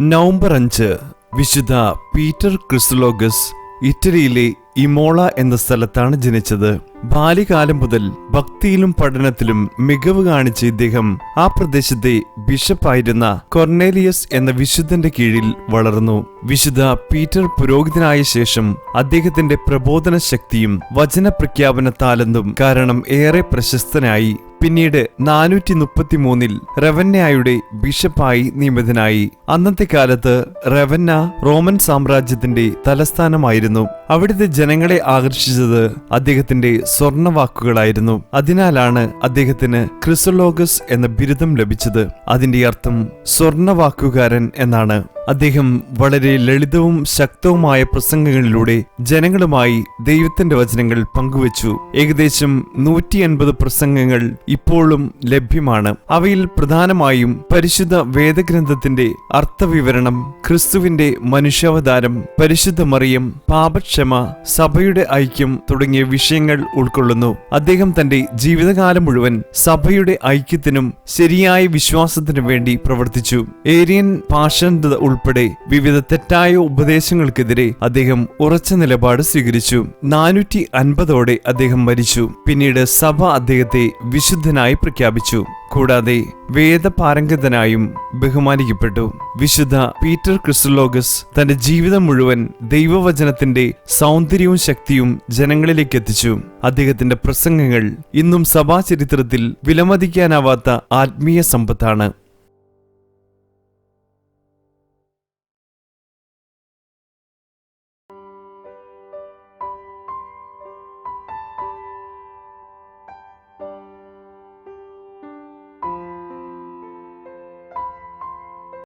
November അഞ്ച് വിശുദ്ധ Peter ക്രിസ്റ്റലോഗസ് ഇറ്റലിയിലെ ഇമോള എന്ന സ്ഥലത്താണ് ജനിച്ചത്. ബാല്യകാലം മുതൽ ഭക്തിയിലും പഠനത്തിലും മികവ് കാണിച്ച ഇദ്ദേഹം ആ പ്രദേശത്തെ ബിഷപ്പായിരുന്ന കൊർണേലിയസ് എന്ന വിശുദ്ധന്റെ കീഴിൽ വളർന്നു. വിശുദ്ധ പീറ്റർ പുരോഹിതനായ ശേഷം അദ്ദേഹത്തിന്റെ പ്രബോധന ശക്തിയും വചന പ്രഖ്യാപനത്താലെന്നും കാരണം ഏറെ പ്രശസ്തനായി. പിന്നീട് നാനൂറ്റി മുപ്പത്തി മൂന്നിൽ റവന്നയുടെ ബിഷപ്പായി നിയമിതനായി. അന്നത്തെ കാലത്ത് റവന്ന റോമൻ സാമ്രാജ്യത്തിന്റെ തലസ്ഥാനമായിരുന്നു. അവിടുത്തെ ജനങ്ങളെ ആകർഷിച്ചത് അദ്ദേഹത്തിന്റെ സ്വർണവാക്കുകളായിരുന്നു. അതിനാലാണ് അദ്ദേഹത്തിന് ക്രിസോലോഗസ് എന്ന ബിരുദം ലഭിച്ചത്. അതിന്റെ അർത്ഥം സ്വർണവാക്കുകാരൻ എന്നാണ്. അദ്ദേഹം വളരെ ലളിതവും ശക്തവുമായ പ്രസംഗങ്ങളിലൂടെ ജനങ്ങളുമായി ദൈവത്തിന്റെ വചനങ്ങൾ പങ്കുവച്ചു. ഏകദേശം നൂറ്റി അൻപത് പ്രസംഗങ്ങൾ ഇപ്പോഴും ലഭ്യമാണ്. അവയിൽ പ്രധാനമായും പരിശുദ്ധ വേദഗ്രന്ഥത്തിന്റെ അർത്ഥവിവരണം ക്രിസ്തുവിന്റെ മനുഷ്യാവതാരം പരിശുദ്ധ മറിയം പാപക്ഷമ സഭയുടെ ഐക്യം തുടങ്ങിയ വിഷയങ്ങൾ ഉൾക്കൊള്ളുന്നു. അദ്ദേഹം തന്റെ ജീവിതകാലം മുഴുവൻ സഭയുടെ ഐക്യത്തിനും ശരിയായ വിശ്വാസത്തിനും വേണ്ടി പ്രവർത്തിച്ചു. ഏരിയൻ പാഷണ്ഡത ഉൾപ്പെടെ വിവിധ തെറ്റായ ഉപദേശങ്ങൾക്കെതിരെ അദ്ദേഹം ഉറച്ച നിലപാട് സ്വീകരിച്ചു. നാനൂറ്റി അൻപതോടെ അദ്ദേഹം മരിച്ചു. പിന്നീട് സഭ അദ്ദേഹത്തെ വിശുദ്ധനായി പ്രഖ്യാപിച്ചു. കൂടാതെ വേദപാരംഗതനായും ബഹുമാനിക്കപ്പെട്ടു. വിശുദ്ധ പീറ്റർ ക്രിസ്റ്റലോഗസ് തന്റെ ജീവിതം മുഴുവൻ ദൈവവചനത്തിന്റെ സൗന്ദര്യവും ശക്തിയും ജനങ്ങളിലേക്ക് എത്തിച്ചു. അദ്ദേഹത്തിന്റെ പ്രസംഗങ്ങൾ ഇന്നും സഭാചരിത്രത്തിൽ വിലമതിക്കാനാവാത്ത ആത്മീയ സമ്പത്താണ്.